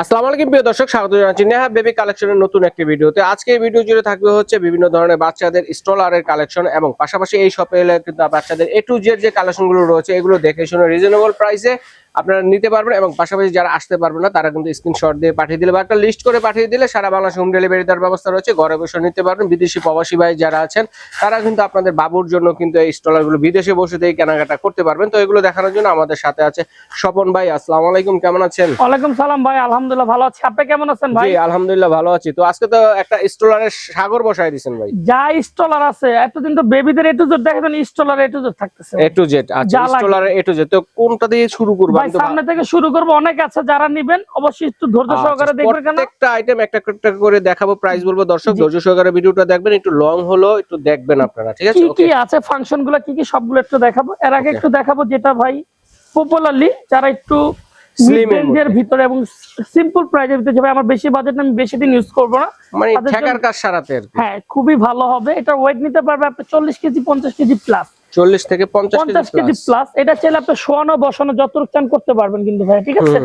আসসালামু আলাইকুম, প্রিয় দর্শক, স্বাগত জানাচ্ছি নেহা বেবি কালেকশনের নতুন একটি ভিডিওতে। আজকে এই ভিডিও জুড়ে থাকবে হচ্ছে বিভিন্ন ধরনের বাচ্চাদের স্টলারের কালেকশন এবং পাশাপাশি এই শপে কিন্তু বাচ্চাদের এ টু জেড যে কালেকশনগুলো রয়েছে, এগুলো দেখে শুনে রিজনেবল প্রাইসে আপনারা নিতে পারবেন এবং পাশাপাশি যারা আসতে পারবেন না তারা কিন্তু স্ক্রিনশট দিয়ে পাঠিয়ে দিলে বা একটা লিস্ট করে পাঠিয়ে দিলে সারা বাংলাদেশ হোম ডেলিভারি দেওয়ার ব্যবস্থা রয়েছে। ঘরে বসে নিতে পারবেন। বিদেশি প্রবাসী ভাই যারা আছেন তারা কিন্তু আপনাদের বাবুর জন্য কিন্তু এই স্টলারগুলো বিদেশে বসে থেকে কেনাকাটা করতে পারবেন। তো এগুলো দেখানোর জন্য আমাদের সাথে আছে স্বপন ভাই। আসসালামু আলাইকুম কেমন আছেন? ওয়ালাইকুম সালাম ভাই আলহামদুলিল্লাহ ভালো আছি। আপনি কেমন আছেন ভাই? জি আলহামদুলিল্লাহ ভালো আছি। তো আজকে তো একটা স্টলারের সাগর বসায় দিয়েছেন ভাই। যা স্টলার আছে এতদিন তো বেবিদের এটু জোর দেখেন স্টলার এটু জোর থাকতেছে। এ টু জেড আচ্ছা স্টলারের এ টু জেড তো কোনটা দিয়ে শুরু করব? ভাই সামনে থেকে শুরু করব অনেক আছে যারা নিবেন অবশ্যই একটু ধৈর্য আচ্ছা, সহকারে দেখবেন কেন? প্রত্যেকটা আইটেম একটা একটা করে দেখাবো প্রাইস বলব। দর্শক ধৈর্য সহকারে ভিডিওটা দেখবেন একটু লং হলো একটু দেখবেন আপনারা ঠিক আছে? কি কি আছে? ফাংশনগুলো কি কি? সবগুলো একটু দেখাবো। এর আগে একটু দেখাবো যেটা ভাই পপুলারলি যারা একটু ভিতরে এবং সিম্পল প্রাইজের ভিতরে যাবে আমার বেশি বাজেট আমি বেশি দিন ইউজ করব না। মানে ঠেকার কাজ সারাতে হ্যাঁ খুবই ভালো হবে। এটা ওয়েট নিতে পারবে আপনি চল্লিশ কেজি পঞ্চাশ কেজি প্লাস চল্লিশ থেকে পঞ্চাশ কেজি প্লাস এটা চাইলে আপনি শোয়ানো বসানো যতটুকু চান করতে পারবেন কিন্তু ভাই ঠিক আছে।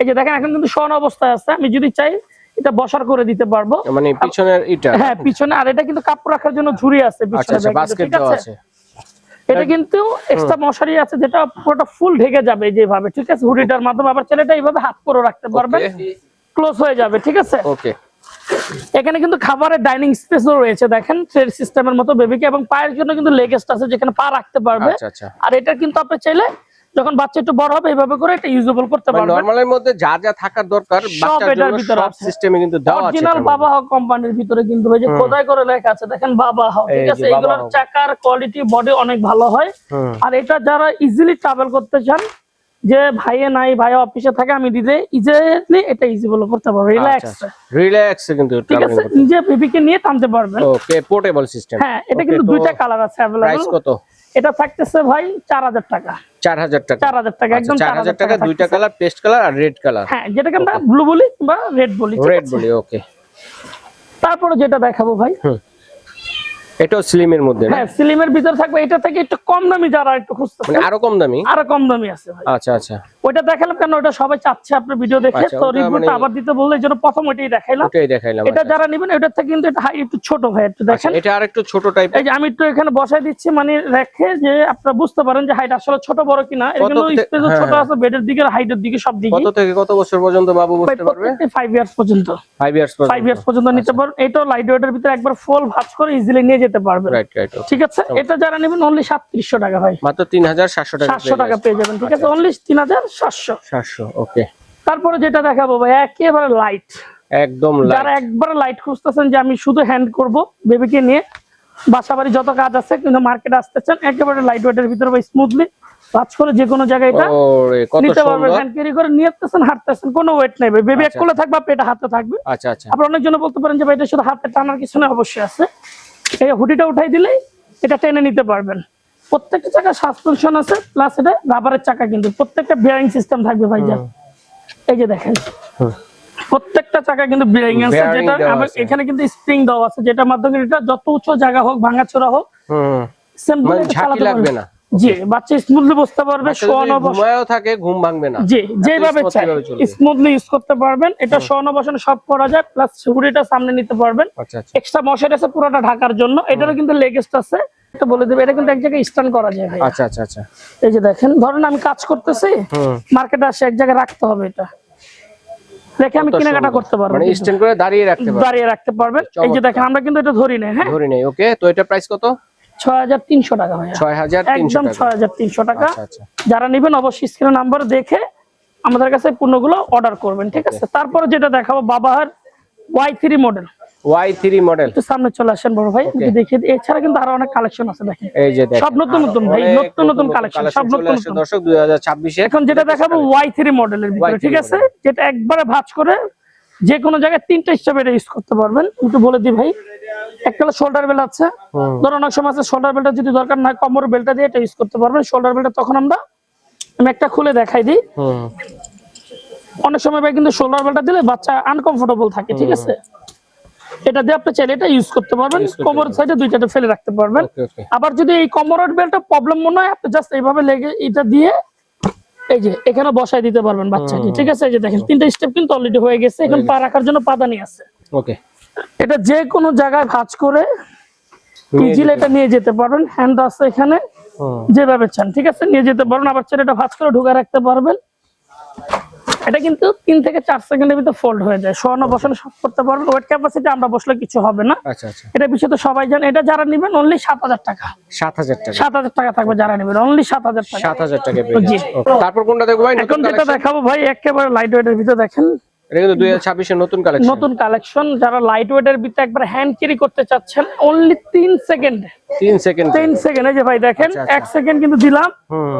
এই যে দেখেন এখন কিন্তু শোয়ানো অবস্থায় আছে। আমি যদি চাই এটা বসার করে দিতে পারব। মানে পিছনের ইটা। হ্যাঁ পিছনে আর এটা কিন্তু কাপড় রাখার জন্য ঝুড়ি আছে আচ্ছা পিছনে আচ্ছা বাস্কেট দেওয়া আছে? আছে। এটা কিন্তু এক্সট্রা মশারি আছে যেটা পুরোটা ফুল ঢেকে যাবে যেভাবে ঠিক আছে? হুডিটার মাধ্যমে আবার ছেলেটা এইভাবে হাত করে রাখতে পারবে ক্লোজ হয়ে যাবে ঠিক আছে? ওকে এখানে কিন্তু খাবারের ডাইনিং স্পেসও রয়েছে দেখেন ট্রেড সিস্টেমের মতো বেবিকে এবং পায়ের জন্য কিন্তু লেগেস্ট আছে যেখানে পা রাখতে পারবে। আচ্ছা আচ্ছা। আর এটা কিন্তু আপনি চাইলে যখন বাচ্চা একটু বড় হবে এইভাবে করে এটা ইউজেবল করতে মানে পারবেন। নরমালের মধ্যে যা যা থাকার দরকার বাচ্চার জন্য ভিতরে সব সিস্টেমে কিন্তু দেওয়া আছে অরিজিনাল বাবা হক কোম্পানির ভিতরে কিন্তু ওই যে খোদাই করে লেখা আছে দেখেন বাবা হক ঠিক আছে? এগুলোর চাকার কোয়ালিটি বডি অনেক ভালো হয়। আর এটা যারা ইজিলি ট্রাভেল করতে চান যে ভাইয়ে নাই ভাই অফিসে থাকে আমি দিলে ইজিলি এটা ইজি বলে করতে পারব। রিল্যাক্স আচ্ছা। রিল্যাক্স কিন্তু ঠিক আছে নিজে বেবিকে নিয়ে টানতে পারবেন। ওকে পোর্টেবল সিস্টেম হ্যাঁ এটা কিন্তু দুইটা কালার আছে अवेलेबल প্রাইস কত? এটা থাকতেছে ভাই চার হাজার টাকা। চার হাজার টাকা। চার হাজার টাকা একদম চার হাজার টাকা দুইটা কালার পেস্ট কালার আর রেড কালার হ্যাঁ যেটাকে আমরা ব্লু বলি বা রেড বলি রেড বলি ওকে তারপরে যেটা দেখাবো ভাই এটাও স্লিমের মধ্যে হ্যাঁ সিলিমের ভিতর থাকবে। এটা থেকে একটু কম দামি যারা একটু খুঁজতেছে। মানে আরও কম দামি? আরও কম দামি আছে ভাই। আচ্ছা আচ্ছা। ওইটা দেখালাম ওটা সবাই চাচ্ছে আপনার ভিডিও দেখে। আচ্ছা, তো রিভিউটা মানে- আবার দিতে বললে প্রথম ওইটাই দেখাইলাম। ওটাই দেখাইলাম এটা আচ্ছা, যারা নেবেন ওটার থেকে কিন্তু এটা একটু ছোট ভাই একটু আচ্ছা, দেখেন। এটা আর একটু ছোট টাইপের এই যে আমি একটু এখানে বসাই দিচ্ছি মানে রেখে যে আপনারা বুঝতে পারেন যে হাইট আসলে ছোট বড় কিনা। এগুলো হ্যাঁ, ছোট হ্যাঁ। আছে বেডের দিকে হাইটের দিকে সব দিকে। কত থেকে কত বছর পর্যন্ত বাবু বসতে পারবে? ফাইভ ইয়ার্স পর্যন্ত। ফাইভ ইয়ার্স ফাইভ ইয়ার্স পর্যন্ত নিতে পারবেন এটাও লাইট ওয়েটের ভিতরে একবার ফুল ভাঁজ করে ইজিলি নিয়ে যেতে পারবেন। রাইট রাইট ঠিক আছে? এটা যারা নেবেন অনলি সাতত্রিশশো টাকা ভাই। মাত্র তিন হাজার সাতশো টাকা সাতশো টাকা পেয়ে যাবেন ঠিক আছে? আচ্ছা, অনলি তিন হাজার সাতশো। সাতশো ওকে তারপরে যেটা দেখাবো ভাই একেবারে লাইট একদম যারা একবারে লাইট খুঁজতেছেন যে আমি শুধু হ্যান্ড করব বেবিকে নিয়ে বাসা বাড়ি যত কাজ আছে কিন্তু মার্কেটে আসতেছেন একেবারে লাইট ওয়েটের ভিতরে বা স্মুথলি কাজ করে যে কোনো জায়গায় এটা নিতে পারবেন হ্যান্ড ক্যারি করে নিয়ে আসতেছেন হাঁটতেছেন কোনো ওয়েট নাই বেবি এক আচ্ছা, কোলে থাকবে এটা হাতে থাকবে। আচ্ছা আচ্ছা। অনেকজন বলতে পারেন যে ভাই এটা শুধু হাতে টানার কিছু না অবশ্যই আছে। এই হুডিটা উঠাই দিলেই এটা টেনে নিতে পারবেন। প্রত্যেকটা চাকা সাসপেনশন আছে প্লাস এটা রাবারের চাকা কিন্তু। প্রত্যেকটা বিয়ারিং সিস্টেম থাকবে ভাইজান এই যে দেখেন। প্রত্যেকটা চাকা কিন্তু বিয়ারিং আছে যেটা এখানে কিন্তু স্প্রিং দেওয়া আছে যেটা মাধ্যমে এটা যত উঁচু জায়গা হোক ভাঙাচোরা হোক হুম। সিম্পল চালাতে লাগবে না। জি বাচ্চা স্মুথলি বসতে পারবে ঘুমায়ও থাকে ঘুম ভাঙবে না। জি যেভাবে চাই স্মুথলি ইউজ করতে পারবেন। এটা শোয়ানো বসানো সব করা যায় প্লাস সামনে নিতে পারবেন। আচ্ছা আচ্ছা। এক্সট্রা মশারি আছে পুরোটা ঢাকার জন্য এটারও কিন্তু লেগেস্ট আছে। এটা বলে দেবে এটা কিন্তু এক জায়গায় স্ট্যান্ড করা যায় আচ্ছা আচ্ছা আচ্ছা। এই যে দেখেন ধরেন আমি কাজ করতেছি মার্কেটে আসে এক জায়গায় রাখতে হবে এটা। রেখে আমি কেনাকাটা করতে পারব মানে স্ট্যান্ড করে দাঁড়িয়ে রাখতে দাঁড়িয়ে রাখতে পারবেন। এই যে দেখেন আমরা কিন্তু এটা ধরি না হ্যাঁ? ধরে নেই ওকে তো এটা প্রাইস কত? ছয় হাজার তিনশো টাকা ভাইয়া। ছয় হাজার একদম ছয় হাজার তিনশো টাকা। আচ্ছা আচ্ছা। যারা নেবেন অবশ্যই স্ক্রিনে নাম্বার দেখে আমাদের কাছে পণ্যগুলো অর্ডার করবেন ঠিক আছে? তারপরে যেটা দেখাবো বাবার Y three model Y three model একটু সামনে চলে আসেন বড় ভাই Okay. দেখে দিই। এছাড়া কিন্তু আরও অনেক কালেকশন আছে দেখেন। এই যে দেখেন সব নতুন নতুন ভাই নতুন নতুন কালেকশন সব নতুন নতুন। দর্শক দুই হাজার এখন যেটা দেখাবো ওয়াই থ্রি মডেলের ভিতরে ঠিক আছে? যেটা একবারে ভাঁজ করে যে কোনো জায়গায় তিনটা স্টেপ এটা ইউজ করতে পারবেন। একটু বলে দিই ভাই। একটা শোল্ডার বেল্ট আছে। ধরো অনেক সময় আছে শোল্ডার বেল্টটা যদি দরকার না কমর বেল্টটা দিয়ে এটা ইউজ করতে পারবেন। শোল্ডার বেল্টটা তখন আমরা আমি একটা খুলে দেখাই দিই। অনেক সময় ভাই কিন্তু শোল্ডার বেল্টটা দিলে বাচ্চা আনকমফোর্টেবল থাকে ঠিক আছে? এটা দিয়ে আপনি চাইলে এটা ইউজ করতে পারবেন। কোমর সাইডে দুইটাতে ফেলে রাখতে পারবেন। আবার যদি এই কোমরের বেল্টটা প্রবলেম মনে হয় আপনি জাস্ট এইভাবে লেগে এটা দিয়ে এই যে এখানে বসাই দিতে পারবেন বাচ্চাকে ঠিক আছে? এই যে দেখেন তিনটা স্টেপ কিন্তু অলরেডি হয়ে গেছে। এখন পা রাখার জন্য পাদানি আছে। ওকে এটা যে কোনো জায়গায় ভাঁজ করে ইজিলি এটা নিয়ে যেতে পারবেন হ্যান্ড আছে এখানে যেভাবে চান ঠিক আছে? নিয়ে যেতে পারবেন আবার ছেলেটা ভাঁজ করে ঢুকে রাখতে পারবেন। এটা কিন্তু তিন থেকে চার সেকেন্ডের ভিতরে ফোল্ড হয়ে যায়। শোয়ানো বসানো সব করতে পারবেন। ওয়েট ক্যাপাসিটি আমরা বসলে কিছু হবে না। আচ্ছা আচ্ছা। এটা বিষয়ে তো সবাই জানে। এটা যারা নেবেন অনলি সাত হাজার টাকা। সাত হাজার টাকা। সাত হাজার টাকা থাকবে যারা নেবেন অনলি সাত হাজার টাকা। সাত হাজার টাকা তারপর কোনটা দেখব এখন যেটা দেখাবো ভাই একেবারে লাইট ওয়েটের ভিতরে দেখেন। এটা কিন্তু নতুন কালেকশন নতুন কালেকশন যারা লাইট ওয়েটের ভিতরে একবার হ্যান্ড ক্যারি করতে চাচ্ছেন অনলি সেকেন্ড সেকেন্ড সেকেন্ড এই যে ভাই দেখেন আচ্ছা, আচ্ছা। সেকেন্ড কিন্তু দিলাম। হুম।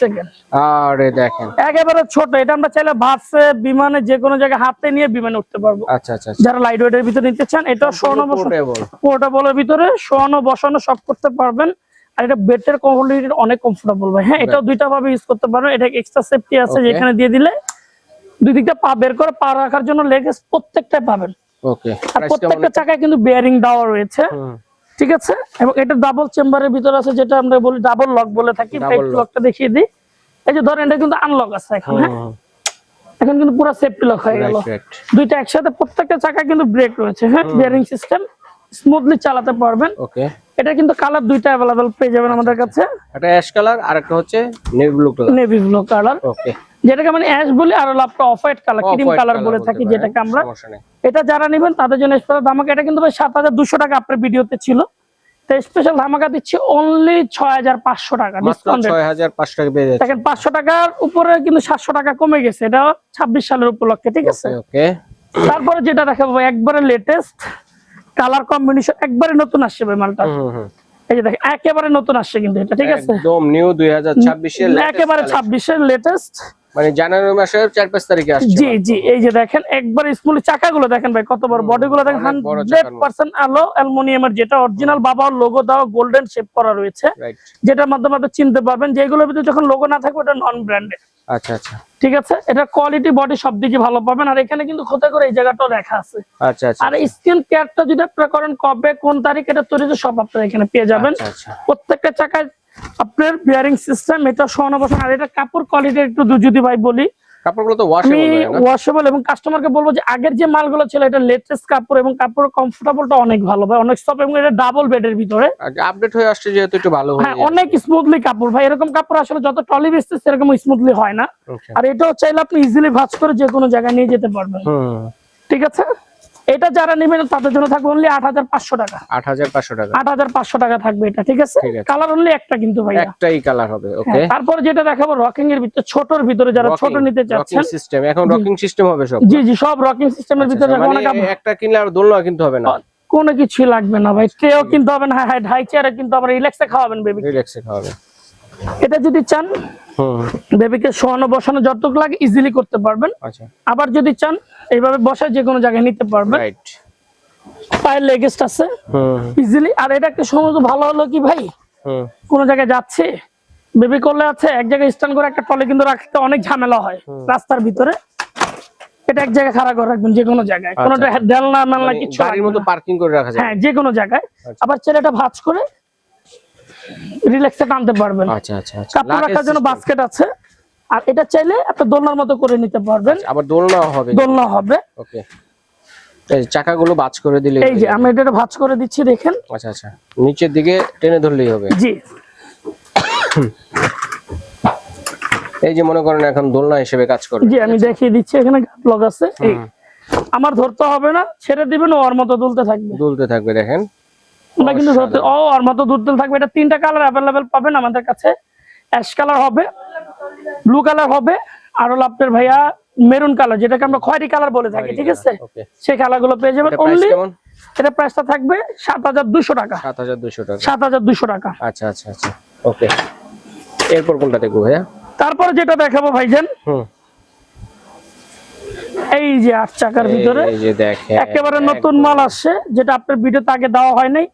সেকেন্ড আরে দেখেন। একেবারে ছোট এটা আমরা চাইলে বাসে বিমানে যে কোনো জায়গায় হাতে নিয়ে বিমানে উঠতে পারব। আচ্ছা আচ্ছা আচ্ছা। যারা লাইট ওয়েটের ভিতরে নিতে চান এটা স্বর্ণ Portable। পোর্টেবলের ভিতরে স্বর্ণ বসানো সব করতে পারবেন। আর এটা বেডের কমফোর্টেবল অনেক কমফোর্টেবল ভাই। হ্যাঁ এটাও দুইটা ভাবে ইউজ করতে পারবেন। এটা এক্সট্রা সেফটি আছে. যেখানে দিয়ে দিলে। দুই দিকটা পা বের করে পা রাখার জন্য লেগেস প্রত্যেকটাই পাবেন ওকে আর প্রত্যেকটা চাকায় কিন্তু বেয়ারিং দেওয়া রয়েছে। ঠিক আছে? এবং এটা ডাবল চেম্বারের ভিতরে আছে যেটা আমরা বলি ডাবল লক বলে থাকি। Lock। লকটা দেখিয়ে দিই। এই যে ধরেন এটা কিন্তু আনলক আছে এখন হ্যাঁ? এখন কিন্তু পুরো সেফটি লক হয়ে গেল. দুইটা একসাথে প্রত্যেকটা চাকায় কিন্তু ব্রেক রয়েছে হ্যাঁ? বিয়ারিং সিস্টেম স্মুথলি চালাতে পারবেন। ওকে এটা কিন্তু কালার দুইটা অ্যাভেলেবেল পেয়ে যাবেন আচ্ছা, আমাদের কাছে। একটা অ্যাশ কালার আর একটা হচ্ছে navy blue colour navy blue colour okay যেটাকে মানে অ্যাশ বলি আর আপনার off white colour cream colour বলে থাকি যেটাকে আমরা। এটা যারা নেবেন তাদের জন্য স্পেশাল ধামাকা। এটা কিন্তু সাত হাজার দুশো টাকা আপনার ভিডিওতে ছিল। তো স্পেশাল ধামাকা দিচ্ছি অনলি ছয় হাজার পাঁচশো টাকা ডিসকাউন্ট দেখেন পাঁচশো টাকার উপরে কিন্তু সাতশো টাকা কমে গেছে। এটা ছাব্বিশ সালের উপলক্ষে ঠিক আছে? তারপরে যেটা দেখাবো একবারে লেটেস্ট কালার কম্বিনেশন একবারে নতুন আসছে ভাই মালটা। এই যে দেখেন একেবারে নতুন আসছে কিন্তু এটা ঠিক আছে? একদম নিউ দুই হাজার ছাব্বিশের একেবারে ছাব্বিশের লেটেস্ট মানে জানুয়ারি মাসের চার পাঁচ তারিখে আসছে জি জি এই যে দেখেন একবার স্মুলি চাকাগুলো দেখেন ভাই কত বড় বডি গুলো দেখেন হান্ড্রেড পার্সেন্ট আলো অ্যালুমিনিয়ামের যেটা অরিজিনাল বাবার লোগো দেওয়া গোল্ডেন শেপ করা রয়েছে। যেটার মাধ্যমে আপনি চিনতে পারবেন যেগুলোর ভিতরে যখন লোগো না থাকবে ওটা নন ব্র্যান্ডেড আচ্ছা আচ্ছা। ঠিক আছে? এটা কোয়ালিটি বডি সব দিকে ভালো পাবেন আর এখানে কিন্তু করে এই জায়গাটাও লেখা আছে। আচ্ছা আচ্ছা আর স্ক্রিন কেয়ারটা যদি আপনারা করেন কবে কোন তারিখ এটা তৈরি সব আপনারা এখানে পেয়ে যাবেন। প্রত্যেকটা চাকায় আপনার বিয়ারিং সিস্টেম এটা সোনা বসানো আর এটা কাপড় কোয়ালিটি একটু যদি ভাই বলি কাপড়গুলো তো ওয়াশেবল ওয়াশেবল এবং কাস্টমারকে বলব যে আগের যে মালগুলো ছিল এটা লেটেস্ট কাপড় এবং কাপড় কমফোর্টেবলটা অনেক ভালো ভাই। অনেক সফট এবং এটা ডাবল বেডের ভিতরে। আপডেট হয়ে আসছে যেহেতু একটু ভালো হয়ে হ্যাঁ অনেক স্মুথলি কাপড় ভাই। এরকম কাপড় আসলে যত টলি বেচতে সেরকম স্মুথলি হয় না। আর এটাও চাইলে আপনি ইজিলি ভাঁজ করে যে কোনো জায়গায় নিয়ে যেতে পারবেন। হুম। ঠিক আছে? এটা যারা নেবেন তাদের জন্য থাকবে অনলি আট হাজার পাঁচশো টাকা। আট হাজার পাঁচশো টাকা। আট হাজার পাঁচশো টাকা থাকবে এটা ঠিক আছে? কালার অনলি একটা কিন্তু ভাইয়া। একটাই কালার হবে ওকে হ্যাঁ, তারপর যেটা দেখাবো রকিং এর ভিতরে ছোটর ভিতরে যারা ছোট নিতে চাচ্ছেন। সিস্টেম এখন রকিং সিস্টেম হবে সব জি জি সব রকিং সিস্টেমের ভিতরে আচ্ছা, দেখো মানে একটা কিনলে আর দোলনা কিনতে হবে না? কোনো কিছু লাগবে না ভাই। ট্রেও কিনতে হবে না হ্যাঁ হ্যাঁ ঢাই চেয়ারে কিন্তু আবার রিল্যাক্সে খাওয়াবেন বেবি রিল্যাক্সে খাওয়াবে এটা যদি চান হুম। বেবিকে শোয়ানো বসানো যতটুকু লাগে ইজিলি করতে পারবেন। আচ্ছা। আবার যদি চান এইভাবে বসায় যে কোনো জায়গায় নিতে পারবেন। রাইট পায়ের লেগেস্ট আছে। হুম। ইজিলি আর এটা একটা সময় ভালো হলো কি ভাই? হুম। কোনো জায়গায় যাচ্ছে বেবি করলে আছে এক জায়গায় স্ট্যান্ড করে একটা টলে কিন্তু রাখতে অনেক ঝামেলা হয় রাস্তার ভিতরে। এটা এক জায়গায় খাড়া করে রাখবেন যে কোনো জায়গায়। আচ্ছা, কোনোটা দেলনা মেলনা কিছু গাড়ির মতো পার্কিং করে রাখা যায়। হ্যাঁ যে কোনো জায়গায়। আচ্ছা। আবার ছেলেটা ভাঁজ করে রিল্যাক্সে টানতে পারবেন। আচ্ছা আচ্ছা আচ্ছা। কাপড় রাখার জন্য বাস্কেট আছে। আর এটা চাইলে আপনি দোলনার মতো করে নিতে পারবেন। আবার দোলনা হবে। দোলনা হবে। ওকে। এই চাকাগুলো বাজ করে দিলে এই যে আমি এটা ভাঁজ করে দিচ্ছি দেখেন। আচ্ছা আচ্ছা। নিচের দিকে টেনে ধরলেই হবে। জি। এই যে মনে করেন এখন দোলনা হিসেবে কাজ করবে জি আমি দেখিয়ে দিচ্ছি এখানে ব্লগ আছে। এই আমার ধরতে হবে না ছেড়ে দিবেন ও ওর মতো দুলতে থাকবে। দুলতে থাকবে দেখেন। আমরা কিন্তু ধরতে ও ওর মতো দুলতে থাকবে এটা তিনটা কালার অ্যাভেলেবেল পাবেন আমাদের কাছে। অ্যাশ কালার হবে। ব্লু কালার হবে আর হলো আপনার ভাইয়া মেরুন কালার যেটাকে আমরা খয়েরি কালার বলে থাকি ঠিক আছে? সেই কালারগুলো পেয়ে যাবেন অনলি এটা প্রাইসটা থাকবে সাত হাজার দুশো টাকা। সাত হাজার দুশো টাকা। সাত হাজার দুশো টাকা। আচ্ছা আচ্ছা আচ্ছা ওকে এরপর কোনটা দেখব ভাইয়া? তারপরে যেটা দেখাবো ভাইজান হুম। এই যে আট চাকার ভিতরে এই যে দেখেন একেবারে নতুন মাল আসছে যেটা আপনার ভিডিওতে আগে দেওয়া হয় নাই।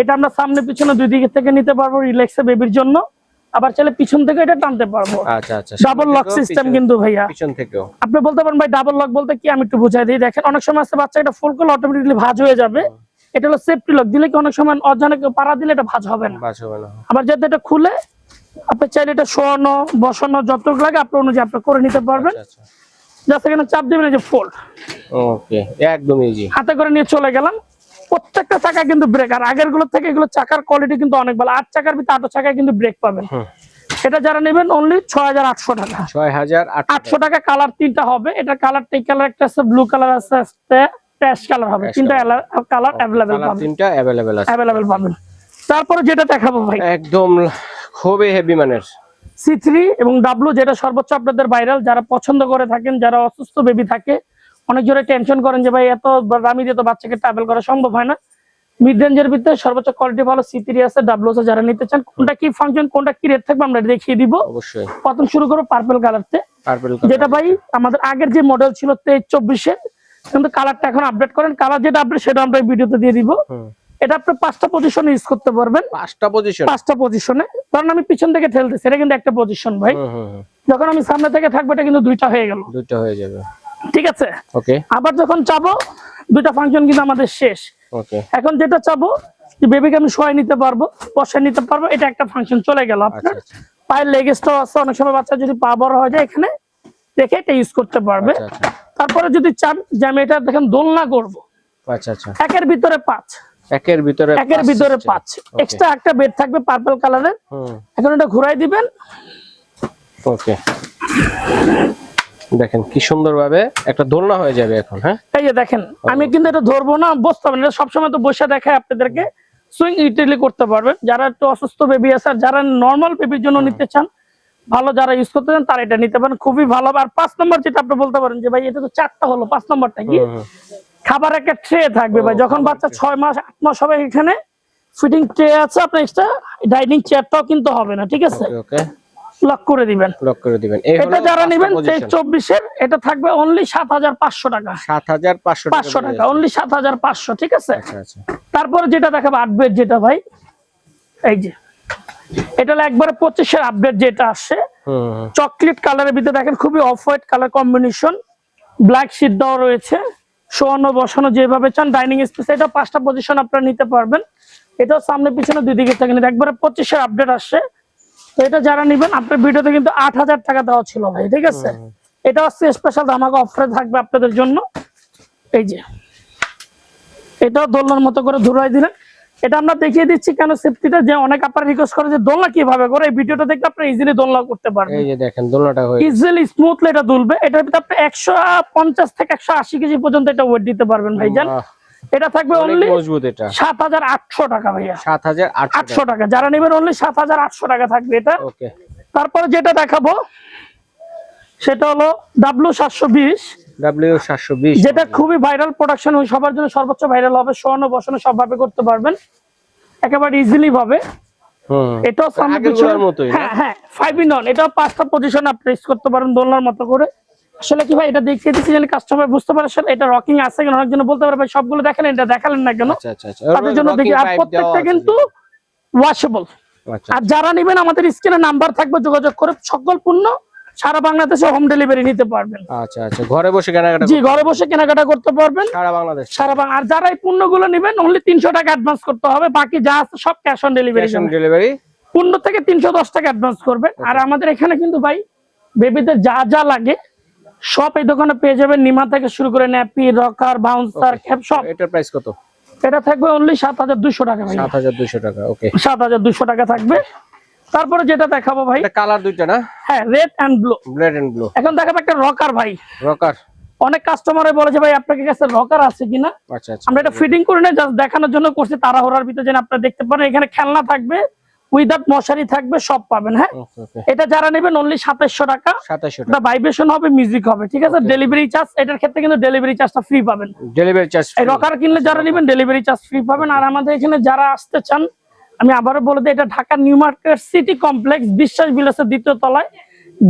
এটা আমরা সামনে পিছনে দুই দিকে থেকে নিতে পারব রিল্যাক্সে বেবির জন্য। আবার চাইলে পিছন থেকে এটা টানতে পারব। আচ্ছা আচ্ছা ডাবল লক সিস্টেম কিন্তু ভাইয়া। পিছন- থেকেও। আপনি বলতে পারেন ভাই ডাবল লক বলতে কি? আমি একটু বুঝাই দিই। দেখেন অনেক সময় আছে বাচ্চা এটা ফুল করলে অটোমেটিকলি ভাঁজ হয়ে যাবে। এটা হলো সেফটি লক দিলে কি অনেক সময় অজানা কেউ পাড়া দিলে এটা ভাঁজ হবে না। বাস হবে না। আবার যাতে এটা খুলে আপনি চাইলে এটা শোয়ানো বসানো যতটুকু লাগে আপনি অনুযায়ী আপনি করে নিতে পারবেন। আচ্ছা জাস্ট এখানে চাপ দিবেন এই যে ফোল্ড ওকে একদম ইজি হাতে করে নিয়ে চলে গেলাম। প্রত্যেকটা চাকা কিন্তু ব্রেক আর আগেরগুলো থেকে এগুলো চাকার কোয়ালিটি কিন্তু অনেক ভালো। আট চাকার ভিতরে আটো চাকায় কিন্তু ব্রেক পাবেন। এটা যারা নেবেন অনলি ছয় হাজার আটশো টাকা। ছয় হাজার আটশো টাকা। কালার তিনটা হবে। এটা কালার টেক কালার একটা আছে ব্লু কালার আছে আছে ট্যাশ কালার হবে। তিনটা কালার অ্যাভেলেবেল পাবেন। তিনটা অ্যাভেলেবেল আছে। অ্যাভেলেবেল পাবেন। তারপরে যেটা দেখাবো ভাই। একদম খুবই হেভি মানের। সি থ্রি এবং ডাব্লু যেটা সর্বোচ্চ আপনাদের ভাইরাল যারা পছন্দ করে থাকেন যারা অসুস্থ বেবি থাকে অনেক জোরে টেনশন করেন যে ভাই এত দামি দিয়ে তো বাচ্চাকে ট্রাভেল করা সম্ভব হয় না। মিড রেঞ্জের ভিতরে সর্বোচ্চ কোয়ালিটি ভালো সি থ্রি আছে ডাব্লু আছে যারা নিতে চান কোনটা কি ফাংশন কোনটা কি রেট থাকবে আমরা দেখিয়ে দিব। অবশ্যই। প্রথম শুরু করব পার্পল কালারতে পার্পল যেটা ভাই আমাদের আগের যে মডেল ছিল তেইশ চব্বিশের কিন্তু কালারটা এখন আপডেট করেন। কালার যেটা আপডেট সেটা আমরা এই ভিডিওতে দিয়ে দিব। এটা আপনি পাঁচটা পজিশনে ইউজ করতে পারবেন। পাঁচটা পজিশন পাঁচটা পজিশনে কারণ আমি পিছন থেকে ঠেলতেছি এটা কিন্তু একটা পজিশন ভাই। যখন আমি সামনে থেকে থাকব এটা কিন্তু দুইটা হয়ে গেল। দুইটা হয়ে যাবে। ঠিক আছে? ওকে। আবার যখন চাবো দুইটা ফাংশন কিন্তু আমাদের শেষ। ওকে। এখন যেটা চাবো যে বেবিকে আমি শোয়াই নিতে পারব বসায় নিতে পারব এটা একটা ফাংশন চলে গেল আচ্ছা আপনার। আচ্ছা। পায়ের লেগেজটাও আছে অনেক সময় বাচ্চা যদি পা বড় হয়ে যায় এখানে রেখে এটা ইউজ করতে পারবে। আচ্ছা তারপরে যদি চান যে আমি এটা দেখেন দোলনা করব। আচ্ছা আচ্ছা। একের ভিতরে পাঁচ। একের ভিতরে একের ভিতরে পাঁচ। এক্সট্রা একটা বেড থাকবে পার্পল কালারের হুম। এখন এটা ঘুরাই দিবেন। ওকে। দেখেন কি সুন্দর ভাবে একটা দোলনা হয়ে যাবে এখন হ্যাঁ? এই যে দেখেন আমি কিন্তু এটা ধরবো না বসতে পারবেন এটা সবসময় তো বসে দেখায় আপনাদেরকে। সুইং ইটিলি করতে পারবেন। যারা একটু অসুস্থ বেবি আছে আর যারা নর্মাল বেবির জন্য নিতে চান ভালো যারা ইউজ করতে চান তারা এটা নিতে পারেন। খুবই ভালো হবে। আর পাঁচ নম্বর যেটা আপনি বলতে পারেন যে ভাই এটা তো চারটা হলো পাঁচ নম্বরটা কি। খাবার একটা ট্রে থাকবে ভাই। যখন বাচ্চা ছয় মাস আট মাস হবে এখানে ফিটিং ট্রে আছে আপনার এক্সট্রা ডাইনিং চেয়ারটাও কিন্তু হবে না ঠিক আছে? ওকে। লক করে দিবেন। লক করে দিবেন। এটা যারা নেবেন তেইশ। চব্বিশের এটা থাকবে অনলি সাত হাজার পাঁচশো টাকা। সাত হাজার পাঁচশো পাঁচশো টাকা অনলি সাত হাজার পাঁচশো ঠিক আছে? আচ্ছা আচ্ছা। তারপরে যেটা দেখাবো আপডেট যেটা ভাই এই যে। এটা একবারে পঁচিশের আপডেট যেটা আসছে চকলেট কালারের ভিতরে দেখেন খুবই off white colour combination black sheet দেওয়া রয়েছে। শোয়ানো বসানো যেভাবে চান ডাইনিং স্পেস এটা পাঁচটা পজিশন আপনারা নিতে পারবেন। এটাও সামনে পিছনে দুই দিকে থাকে নিতে একবারে পঁচিশের আপডেট আসছে তো এটা যারা নেবেন আপনার ভিডিওতে কিন্তু আট হাজার টাকা দেওয়া ছিল ভাই ঠিক আছে? এটা হচ্ছে স্পেশাল ধামাকা অফারে থাকবে আপনাদের জন্য। এই যে এটাও দোলনার মতো করে ধুরাই দিলেন। এটা আমরা দেখিয়ে দিচ্ছি কেন সেফটিটা যে অনেক আপনারা রিকোয়েস্ট করে যে দোলনা কীভাবে করে এই ভিডিওটা দেখলে আপনারা ইজিলি দোলনা করতে পারবেন। এই যে দেখেন দোলনাটা হয়ে ইজিলি স্মুথলি এটা দুলবে। এটার ভিতরে আপনি একশো পঞ্চাশ থেকে একশো আশি কেজি পর্যন্ত এটা ওয়েট দিতে পারবেন ভাইজান। এটা থাকবে অনলি মজবুত এটা। সাত হাজার আটশো টাকা ভাইয়া। সাত হাজার আটশো আটশো টাকা। যারা নেবেন অনলি সাত হাজার আটশো টাকা থাকবে এটা। ওকে। তারপরে যেটা দেখাবো সেটা হলো ডাব্লু সাতশো বিশ। ডাব্লিউ সাতশো বিশ। যেটা খুবই ভাইরাল প্রোডাকশন সবার জন্য সর্বোচ্চ ভাইরাল হবে শোয়ানো বসানো সবভাবে করতে পারবেন। একেবারে ইজিলি ভাবে। এটাও সামনে? হ্যাঁ হ্যাঁ ফাইভ ইন এটাও পাঁচটা পজিশন আপনি করতে পারেন দোলনার মতো করে। আসলে কি ভাই এটা দেখিয়ে দিচ্ছি যেন কাস্টমার বুঝতে পারে এটা রকিং আছে কিনা অনেকজন বলতে পারে ভাই সবগুলো দেখালেন এটা দেখালেন না কেন? আচ্ছা আচ্ছা আচ্ছা। তাদের জন্য দেখি আর প্রত্যেকটা কিন্তু ওয়াশেবল আর যারা নেবেন আমাদের স্ক্রিনে নাম্বার থাকবে যোগাযোগ করে সকল পূর্ণ সারা বাংলাদেশে হোম ডেলিভারি নিতে পারবেন। আচ্ছা আচ্ছা ঘরে বসে কেনাকাটা জি ঘরে বসে কেনাকাটা করতে পারবেন। সারা বাংলাদেশ। সারা বাংলা আর যারা এই পণ্যগুলো নেবেন অনলি তিনশো টাকা অ্যাডভান্স করতে হবে বাকি যা আছে সব cash on delivery cash on delivery পূর্ণ থেকে তিনশো দশ টাকা অ্যাডভান্স করবেন। আর আমাদের এখানে কিন্তু ভাই বেবিদের যা যা লাগে সব এই দোকানে পেয়ে যাবেন। নিমা থেকে শুরু করে ন্যাপি রকার বাউন্সার ক্যাপ সব। এটার প্রাইস কত? এটা থাকবে অনলি সাত হাজার দুশো টাকা ভাই সাত হাজার দুইশো টাকা ওকে সাত হাজার দুশো টাকা থাকবে। তারপরে যেটা দেখাবো ভাই এটা কালার দুইটা না? হ্যাঁ red and blue blade and blue এখন দেখাবো একটা রকার ভাই। রকার। অনেক কাস্টমারে বলেছে ভাই আপনার কাছে রকার আছে কিনা? আচ্ছা আচ্ছা। আমরা এটা ফিটিং করে না জাস্ট দেখানোর জন্য করছি। তাড়াহুড়ার ভিতরে যেন আপনারা দেখতে পারেন। এখানে খেলনা থাকবে। উইদাউট মশারি থাকবে সব পাবেন হ্যাঁ? এটা যারা নেবেন অনলি সাতাশশো টাকা। সাতাশশো ভাইব্রেশন হবে মিউজিক হবে ঠিক আছে? ডেলিভারি চার্জ এটার ক্ষেত্রে কিন্তু ডেলিভারি চার্জটা ফ্রি পাবেন। ডেলিভারি চার্জ এই রকার কিনলে যারা নেবেন ডেলিভারি চার্জ ফ্রি পাবেন। আর আমাদের এখানে যারা আসতে চান আমি আবারও বলে দিই এটা Dhaka new market city complex বিশ্বাস বিলাসের দ্বিতীয় তলায়।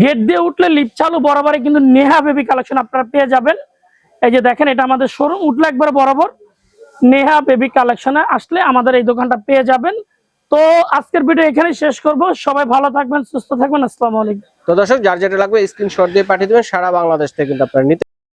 গেট দিয়ে উঠলে লিফট চালু বরাবরই কিন্তু নেহা বেবি কালেকশন আপনারা পেয়ে যাবেন। এই যে দেখেন এটা আমাদের শোরুম উঠলে একবার বরাবর নেহা বেবি কালেকশনে আসলে আমাদের এই দোকানটা পেয়ে যাবেন। তো আজকের ভিডিও এখানে শেষ করব। সবাই ভালো থাকবেন, সুস্থ থাকবেন। আসসালামু আলাইকুম। তো দর্শক, যার যেটা লাগবে স্ক্রিনশট দিয়ে পাঠিয়ে দেবেন। সারা বাংলাদেশ থেকে কিন্তু আপনারা নিতে